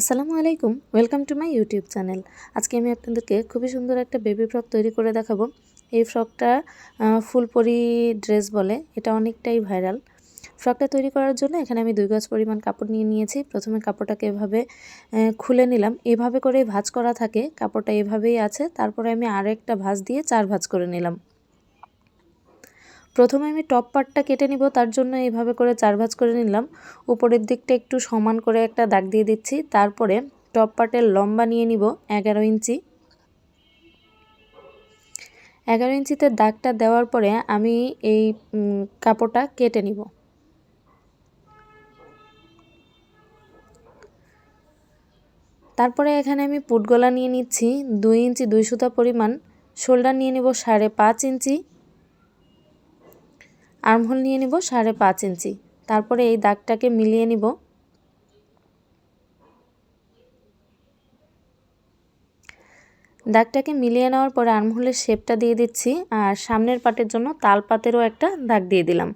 আসসালামু আলাইকুম welcome to my YouTube channel আজকে আমি আপনাদেরকে খুবই সুন্দর একটা বেবি ফ্রক তৈরি করে দেখাবো। এই ফ্রকটা ফুলপরি ড্রেস বলে, এটা অনেকটাই ভাইরাল ফ্রকটা তৈরি করার জন্য এখানে আমি দুই গজ পরিমাণ কাপড় নিয়ে নিয়েছি। প্রথমে কাপড়টাকে এভাবে খুলে নিলাম। এভাবে করে ভাজ করা থাকে। কাপড়টা এভাবেই আছে। তারপরে আমি আরও একটা ভাঁজ দিয়ে চার ভাজ করে নিলাম। প্রথমে আমি টপ পার্টটা কেটে নিব, তার জন্য এইভাবে করে চার ভাঁজ করে নিলাম। উপরের দিকটা একটু সমান করে একটা দাগ দিয়ে দিচ্ছি, তারপরে টপ পার্টের লম্বা নিয়ে নিব এগারো ইঞ্চি। এগারো ইঞ্চিতে দাগটা দেওয়ার পরে আমি এই কাপড়টা কেটে নিব। তারপরে এখানে আমি পুটগলা নিয়ে নিচ্ছি, দুই ইঞ্চি দুই সুতা পরিমাণ। শোল্ডার নিয়ে নিব সাড়ে পাঁচ ইঞ্চি। আর্মহোল নিয়ে নিব সাড়ে পাঁচ ইঞ্চি। তারপরে এই দাগটাকে মিলিয়ে নিব। দাগটাকে মিলিয়ে নেওয়ার পরে আর্মহোলের শেপটা দিয়ে দিচ্ছি আর সামনের পাটের জন্য তাল পাতেরও একটা দাগ দিয়ে দিলাম।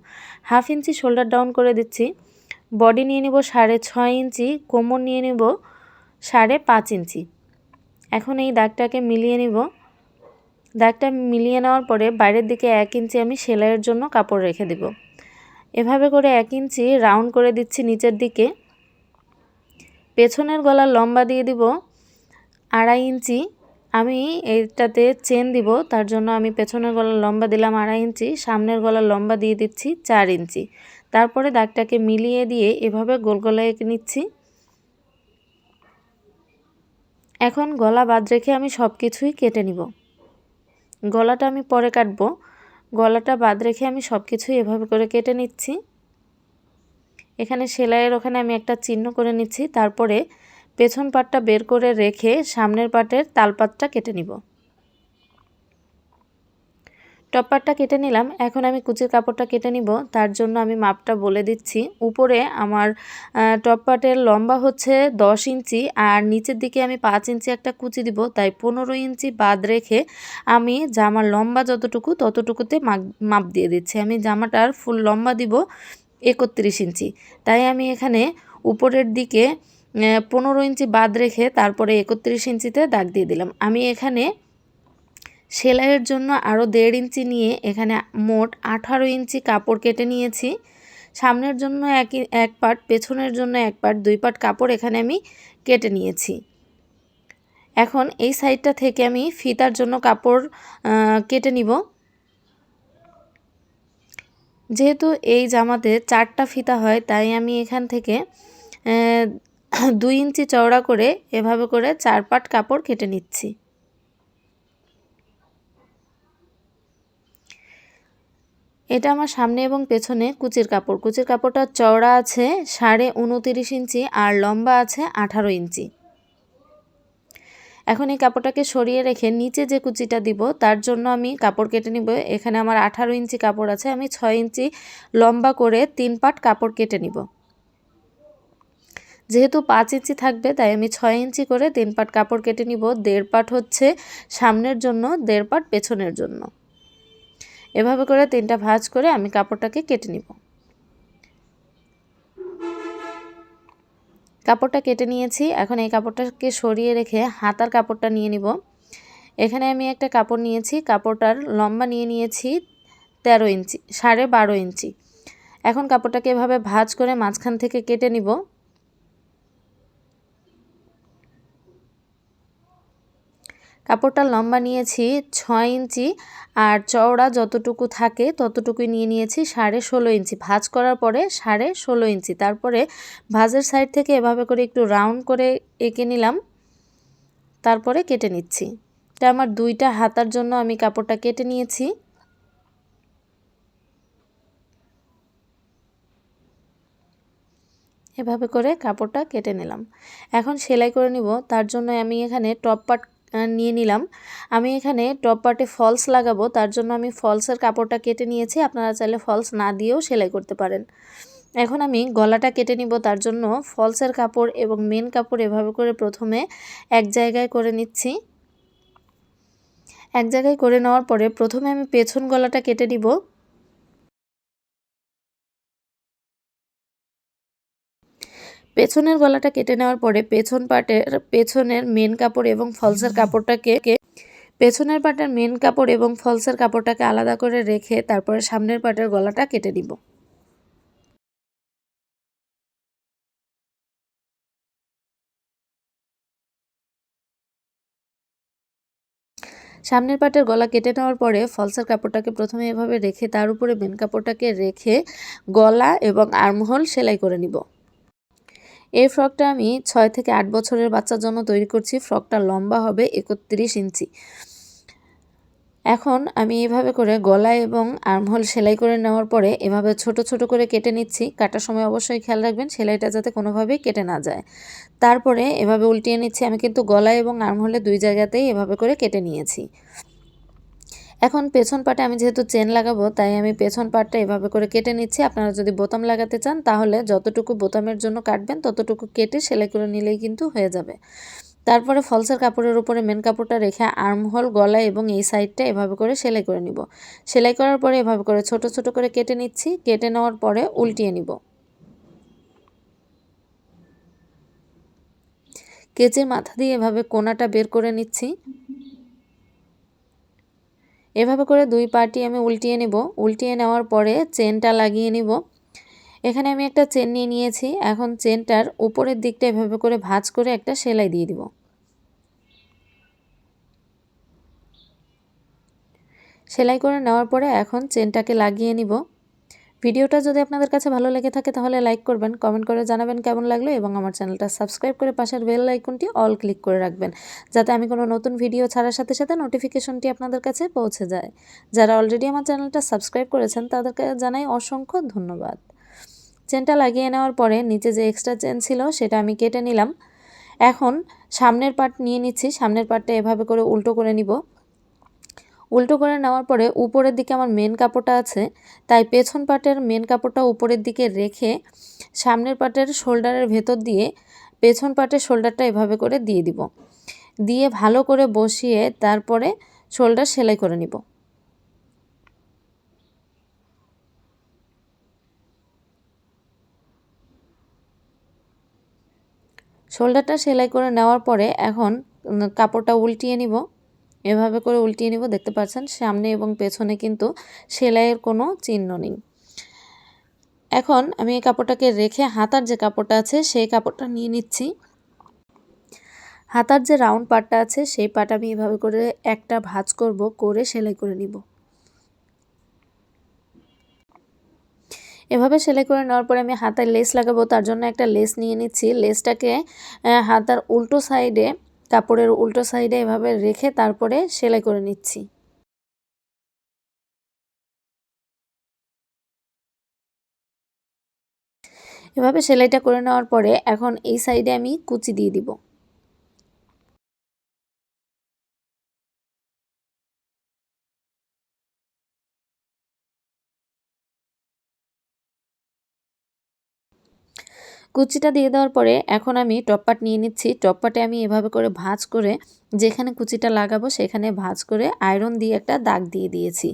হাফ ইঞ্চি শোল্ডার ডাউন করে দিচ্ছি। বডি নিয়ে নিব সাড়ে ছয় ইঞ্চি, কোমর নিয়ে নিব সাড়ে পাঁচ ইঞ্চি। এখন এই দাগটাকে মিলিয়ে নিব। দাগটা মিলিয়ে নেওয়ার পরে বাইরের দিকে এক ইঞ্চি আমি সেলাইয়ের জন্য কাপড় রেখে দেব। এভাবে করে এক ইঞ্চি রাউন্ড করে দিচ্ছি নিচের দিকে। পেছনের গলার লম্বা দিয়ে দিব আড়াই ইঞ্চি। আমি এইটাতে চেন দিব, তার জন্য আমি পেছনের গলার লম্বা দিলাম আড়াই ইঞ্চি, সামনের গলার লম্বা দিয়ে দিচ্ছি চার ইঞ্চি। তারপরে দাগটাকে মিলিয়ে দিয়ে এভাবে গোল গলা এঁকে নিচ্ছি। এখন গলা বাদ রেখে আমি সব কিছুই কেটে নিব। গলাটা আমি পরে কাটবো। গলাটা বাদ রেখে আমি সব কিছুই এভাবে করে কেটে নিচ্ছি। এখানে সেলাইয়ের ওখানে আমি একটা চিহ্ন করে নিচ্ছি। তারপরে পেছন পাটটা বের করে রেখে সামনের পাটের তালপাতটা কেটে নিব। টপ পাটটা কেটে নিলাম। এখন আমি কুচির কাপড়টা কেটে নিব। তার জন্য আমি মাপটা বলে দিচ্ছি। উপরে আমার টপ পাটের লম্বা হচ্ছে দশ ইঞ্চি আর নিচের দিকে আমি পাঁচ ইঞ্চি একটা কুচি দিব। তাই পনেরো ইঞ্চি বাদ রেখে আমি জামার লম্বা যতটুকু ততটুকুতে মাপ দিয়ে দিচ্ছি। আমি জামাটার ফুল লম্বা দিব একত্রিশ ইঞ্চি। তাই আমি এখানে উপরের দিকে পনেরো ইঞ্চি বাদ রেখে তারপরে একত্রিশ ইঞ্চিতে দাগ দিয়ে দিলাম। আমি এখানে সেলাইয়ের জন্য আরও দেড় ইঞ্চি নিয়ে এখানে মোট আঠারো ইঞ্চি কাপড় কেটে নিয়েছি। সামনের জন্য এক এক পার্ট পেছনের জন্য এক পার্ট দুই পার্ট কাপড় এখানে আমি কেটে নিয়েছি। এখন এই সাইডটা থেকে আমি ফিতার জন্য কাপড় কেটে নিব। যেহেতু এই জামাতে চারটা ফিতা হয়, তাই আমি এখান থেকে দুই ইঞ্চি চওড়া করে এভাবে করে চার পাট কাপড় কেটে নিচ্ছি। এটা আমার সামনে এবং পেছনে কুচির কাপড়। কুচির কাপড়টা চওড়া আছে, সাড়ে উনতিরিশ ইঞ্চি আর লম্বা আছে আঠারো ইঞ্চি। এখন এই কাপড়টাকে সরিয়ে রেখে নিচে যে কুচিটা দিব, তার জন্য আমি কাপড় কেটে নিব। এখানে আমার আঠারো ইঞ্চি কাপড় আছে, আমি ছয় ইঞ্চি লম্বা করে তিন পাট কাপড় কেটে নিব। যেহেতু পাঁচ ইঞ্চি থাকবে, তাই আমি ছয় ইঞ্চি করে তিন পাট কাপড় কেটে নিব। দেড় পাট হচ্ছে সামনের জন্য, দেড় পাট পেছনের জন্য। এভাবে করে তিনটা ভাঁজ করে আমি কাপড়টাকে কেটে নিব। কাপড়টা কেটে নিয়েছি। এখন এই কাপড়টাকে সরিয়ে রেখে হাতার কাপড়টা নিয়ে নিব। এখানে আমি একটা কাপড় নিয়েছি। কাপড়টার লম্বা নিয়ে নিয়েছি তেরো ইঞ্চি, সাড়ে বারো ইঞ্চি। এখন কাপড়টাকে এভাবে ভাঁজ করে মাঝখান থেকে কেটে নিব। কাপড়টা লম্বা নিয়েছি, ছয় ইঞ্চি, আর চওড়া যতটুকু থাকে ততটুকুই নিয়ে নিয়েছি, সাড়ে ষোলো ইঞ্চি। ভাজ করার পরে সাড়ে ষোলো ইঞ্চি। তারপরে ভাজের সাইড থেকে এভাবে করে একটু রাউন্ড করে এঁকে নিলাম। তারপরে কেটে নিচ্ছি। এটা আমার দুইটা হাতার জন্য আমি কাপড়টা কেটে নিয়েছি। এভাবে করে কাপড়টা কেটে নিলাম। এখন সেলাই করে নিব। তার জন্য আমি এখানে টপ পাট নিয়ে নিলাম। আমি এখানে টপ পার্টে ফলস লাগাবো, তার জন্য আমি ফলসের কাপড়টা কেটে নিয়েছি, আপনারা চাইলে ফলস না দিয়েও সেলাই করতে পারেন। এখন আমি গলাটা কেটে নিব, তার জন্য ফলসের কাপড় এবং মেন কাপড় এভাবে করে প্রথমে এক জায়গায় করে নিচ্ছি। এক জায়গায় করে নেওয়ার পরে প্রথমে আমি পেছন গলাটা কেটে নিব। পেছনের গলাটা কেটে নেওয়ার পরে পেছন পাটের, পেছনের মেন কাপড় এবং ফলসের কাপড়টাকে, পেছনের পাটের মেন কাপড় এবং ফলসের কাপড়টাকে আলাদা করে রেখে তারপরে সামনের পাটের গলাটা কেটে নিব। সামনের পাটের গলা কেটে নেওয়ার পরে ফলসের কাপড়টাকে প্রথমে এভাবে রেখে তার উপরে মেন কাপড়টাকে রেখে গলা এবং আর্মহোল সেলাই করে নিব। এই ফ্রকটা আমি ছয় থেকে আট বছরের বাচ্চার জন্য তৈরি করছি। ফ্রকটা লম্বা হবে একত্রিশ ইঞ্চি। এখন আমি এভাবে করে গলা এবং আর্মহোল সেলাই করে নেওয়ার পরে এভাবে ছোট ছোট করে কেটে নিচ্ছি। কাটার সময় অবশ্যই খেয়াল রাখবেন, সেলাইটা যাতে কোনোভাবেই কেটে না যায়। তারপরে এভাবে উল্টিয়ে নিচ্ছি। আমি কিন্তু গলা এবং আর্মহোলে দুই জায়গাতেই এভাবে করে কেটে নিয়েছি। এখন পেছন পাটে আমি যেহেতু চেন লাগাবো, তাই আমি পেছন পাটটা এভাবে করে কেটে নিচ্ছি। আপনারা যদি বোতাম লাগাতে চান, তাহলে যতটুকু বোতামের জন্য কাটবেন, ততটুকু কেটে সেলাই করে নিলেই কিন্তু হয়ে যাবে। তারপরে ফলসের কাপড়ের উপরে মেন কাপড়টা রেখে আর্মহোল গলা এবং এই সাইডটা এভাবে করে সেলাই করে নিব। সেলাই করার পরে এভাবে করে ছোট ছোট করে কেটে নিচ্ছি। কেটে নেওয়ার পরে উল্টিয়ে নিব। কেচের মাথা দিয়ে এভাবে কোনাটা বের করে নিচ্ছি। এভাবে করে দুই পার্টি আমি উল্টিয়ে নেব। উল্টিয়ে নেওয়ার পরে চেনটা লাগিয়ে নিব। এখানে আমি একটা চেন নিয়ে নিয়েছি। এখন চেনটার উপরের দিকটা এভাবে করে ভাঁজ করে একটা সেলাই দিয়ে দিব। সেলাই করে নেওয়ার পরে এখন চেনটাকে লাগিয়ে নিব। ভিডিওটা যদি আপনাদের কাছে ভালো লেগে থাকে তাহলে লাইক করবেন কমেন্ট করে জানাবেন কেমন লাগল এবং আমার চ্যানেলটা সাবস্ক্রাইব করে পাশের বেল আইকনটি অল ক্লিক করে রাখবেন, যাতে আমি কোনো নতুন ভিডিও ছাড়ার সাথে সাথে নোটিফিকেশনটি আপনাদের কাছে পৌঁছে যায়। যারা অলরেডি আমার চ্যানেলটা সাবস্ক্রাইব করেছেন তাদেরকে জানাই অসংখ্য ধন্যবাদ। চেনটা লাগিয়ে নেওয়ার পরে নিচে যে এক্সট্রা চেন ছিল সেটা আমি কেটে নিলাম। এখন সামনের পার্ট নিয়ে নিচ্ছি, সামনের পার্টটা এভাবে করে উল্টো করে নিব। উল্টো করে নেওয়ার পরে উপরের দিকে আমার মেন কাপড়টা আছে, তাই পেছন পাটের মেন কাপড়টা উপরের দিকে রেখে সামনের পাটের শোল্ডারের ভেতর দিয়ে পেছন পাটের শোল্ডারটা এভাবে করে দিয়ে দিব। দিয়ে ভালো করে বসিয়ে তারপরে শোল্ডার সেলাই করে নিব। শোল্ডারটা সেলাই করে নেওয়ার পরে এখন কাপড়টা উল্টিয়ে নিব। এভাবে করে উল্টিয়ে নিব, দেখতে পাচ্ছেন সামনে এবং পেছনে কিন্তু সেলাইয়ের কোনো চিহ্ন নেই। এখন আমি এই কাপড়টাকে রেখে হাতার যে কাপড়টা আছে সেই কাপড়টা নিয়ে নিচ্ছি। হাতার যে রাউন্ড পাটটা আছে সেই পাট আমি এভাবে করে একটা ভাঁজ করব, করে সেলাই করে নিব। এভাবে সেলাই করে নেওয়ার পরে আমি হাতায় লেস লাগাবো, তার জন্য একটা লেস নিয়ে নিচ্ছি। লেসটাকে হাতার উল্টো সাইডে কাপড়ের উল্টো সাইডে এভাবে রেখে তারপরে সেলাই করে নিচ্ছি। এভাবে সেলাইটা করে নেওয়ার পরে এখন এই সাইডে আমি কুচি দিয়ে দিব। কুচিটা দিয়ে দেওয়ার পরে এখন আমি টপপাট নিয়ে নিচ্ছি। টপপাটে আমি এভাবে করে ভাঁজ করে যেখানে কুচিটা লাগাবো সেখানে ভাঁজ করে আয়রন দিয়ে একটা দাগ দিয়ে দিয়েছি।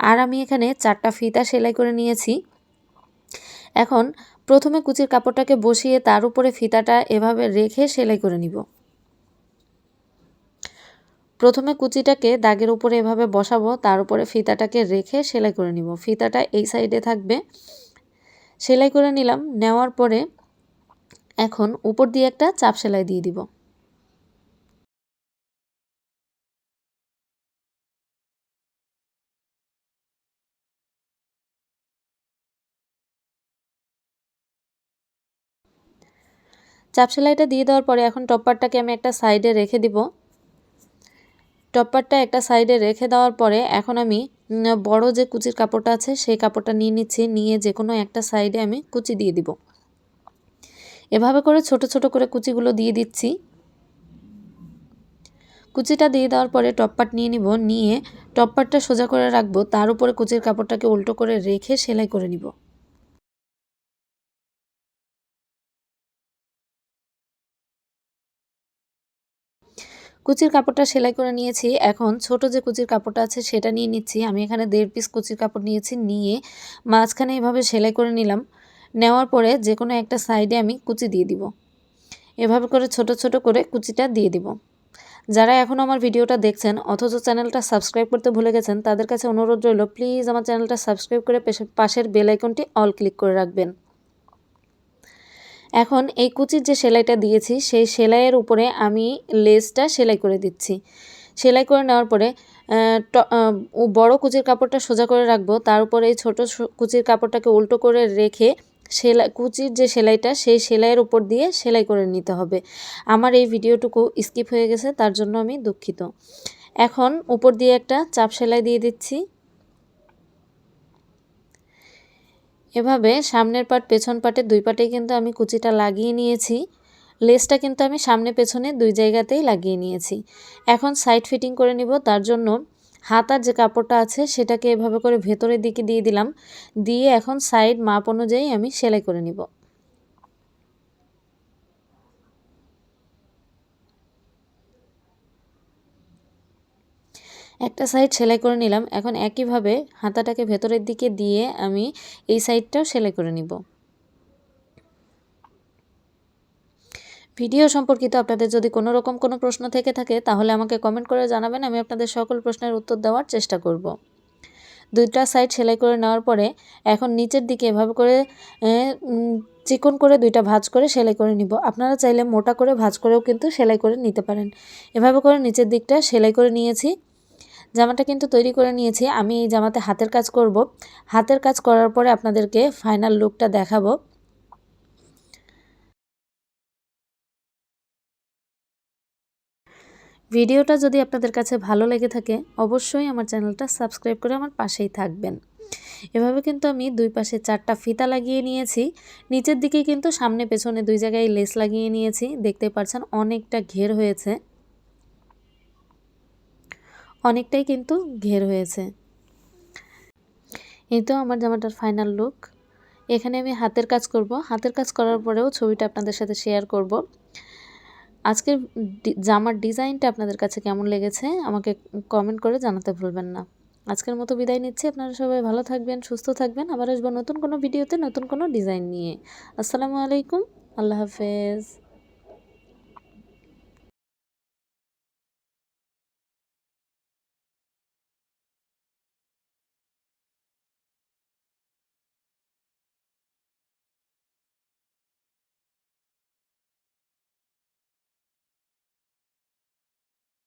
আর আমি এখানে চারটা ফিতা সেলাই করে নিয়েছি। এখন প্রথমে কুচির কাপড়টাকে বসিয়ে তার উপরে ফিতাটা এভাবে রেখে সেলাই করে নিব। প্রথমে কুচিটাকে দাগের উপরে এভাবে বসাবো, তার উপরে ফিতাটাকে রেখে সেলাই করে নিব। ফিতাটা এই সাইডে থাকবে। সেলাই করে নিলাম, নেওয়ার পরে এখন উপর দিয়ে একটা চাপ সেলাই দিয়ে দিব। চাপ সেলাইটা দিয়ে দেওয়ার পরে এখন টপ্পারটাকে আমি একটা সাইডে রেখে দিব। টপ্পারটা একটা সাইডে রেখে দেওয়ার পরে এখন আমি বড় যে কুচির কাপড়টা আছে, সেই কাপড়টা নিয়ে নিচ্ছি। নিয়ে যে কোনো একটা সাইডে আমি কুচি দিয়ে দিব। এভাবে করে ছোট ছোট করে কুচিগুলো দিয়ে দিচ্ছি। কুচিটা দিয়ে দেওয়ার পরে টপপাট নিয়ে নিব, নিয়ে টপপাটটা সোজা করে রাখব, তার উপরে কুচির কাপড়টাকে উল্টো করে রেখে সেলাই করে নিব। কুচির কাপড়টা সেলাই করে নিয়েছি, এখন ছোট যে কুচির কাপড়টা আছে সেটা নিয়ে নিচ্ছি। আমি এখানে দেড় পিস কুচির কাপড় নিয়েছি, নিয়ে মাঝখানে এভাবে সেলাই করে নিলাম। নেওয়ার পরে যে কোনো একটা সাইডে আমি কুচি দিয়ে দিব। এভাবে করে ছোট ছোট করে কুচিটা দিয়ে দিব। যারা এখন আমার ভিডিওটা দেখছেন, অথচ চ্যানেলটা সাবস্ক্রাইব করতে ভুলে গেছেন, তাদের কাছে অনুরোধ রইল, প্লিজ আমার চ্যানেলটা সাবস্ক্রাইব করে পাশের বেল আইকনটি অল ক্লিক করে রাখবেন। এখন এই কুচির যে সেলাইটা দিয়েছি, সেই সেলাইয়ের উপরে আমি লেসটা সেলাই করে দিচ্ছি। সেলাই করে নেওয়ার পরে বড় কুচির কাপড়টা সোজা করে রাখব। তার উপরে এই ছোটো কুচির কাপড়টাকে উল্টো করে রেখে সেলাই কুচির যে সেলাইটা, সেই সেলাইয়ের উপর দিয়ে সেলাই করে নিতে হবে। আমার এই ভিডিওটুকু স্কিপ হয়ে গেছে, তার জন্য আমি দুঃখিত। এখন উপর দিয়ে একটা চাপ সেলাই দিয়ে দিচ্ছি। এভাবে সামনের পাট, পেছন পাটে দুই পাটেই কিন্তু আমি কুচিটা লাগিয়ে নিয়েছি। লেসটা কিন্তু আমি সামনে, পেছনে দুই জায়গাতেই লাগিয়ে নিয়েছি। এখন সাইড ফিটিং করে নিব, তার জন্য হাতার যে কাপড়টা আছে সেটাকে এভাবে করে ভেতরের দিকে দিয়ে দিলাম। দিয়ে এখন সাইড মাপ অনুযায়ী আমি সেলাই করে নিব। একটা সাইড সেলাই করে নিলাম। এখন একইভাবে হাতাটাকে ভেতরের দিকে দিয়ে আমি এই সাইডটাও সেলাই করে নিব। ভিডিও সম্পর্কিত আপনাদের যদি কোনো রকম কোনো প্রশ্ন থেকে থাকে, তাহলে আমাকে কমেন্ট করে জানাবেন, আমি আপনাদের সকল প্রশ্নের উত্তর দেওয়ার চেষ্টা করব। দুইটা সাইড সেলাই করে নেওয়ার পরে, এখন নিচের দিকে এভাবে করে চিকন করে দুইটা ভাজ করে সেলাই করে নিব। আপনারা চাইলে মোটা করে ভাজ করেও কিন্তু সেলাই করে নিতে পারেন। এভাবে করে নিচের দিকটা সেলাই করে নিয়েছি। জামাটা কিন্তু তৈরি করে নিয়েছি। আমি এই জামাতে হাতের কাজ করব। হাতের কাজ করার পরে আপনাদেরকে ফাইনাল লুকটা দেখাবো। ভিডিওটা যদি আপনাদের কাছে ভালো লেগে থাকে, অবশ্যই আমার চ্যানেলটা সাবস্ক্রাইব করে আমার পাশেই থাকবেন। এভাবে কিন্তু আমি দুই পাশে চারটা ফিতা লাগিয়ে নিয়েছি। নিচের দিকে কিন্তু সামনে পেছনে দুই জায়গায় লেস লাগিয়ে নিয়েছি। দেখতে পাচ্ছেন অনেকটা ঘের হয়েছে। অনেকটাই কিন্তু ঘের হয়েছে। এই তো আমার জামাটার ফাইনাল লুক। এখানে আমি হাতের কাজ করব। হাতের কাজ করার পরেও ছবিটা আপনাদের সাথে শেয়ার করব। আজকের জামার ডিজাইনটা আপনাদের কাছে কেমন লেগেছে আমাকে কমেন্ট করে জানাতে ভুলবেন না। আজকের মতো বিদায় নিচ্ছি, আপনারা সবাই ভালো থাকবেন, সুস্থ থাকবেন, আবার আসব নতুন কোনো ভিডিওতে নতুন কোনো ডিজাইন নিয়ে। আসসালামু আলাইকুম, আল্লাহ হাফেজ।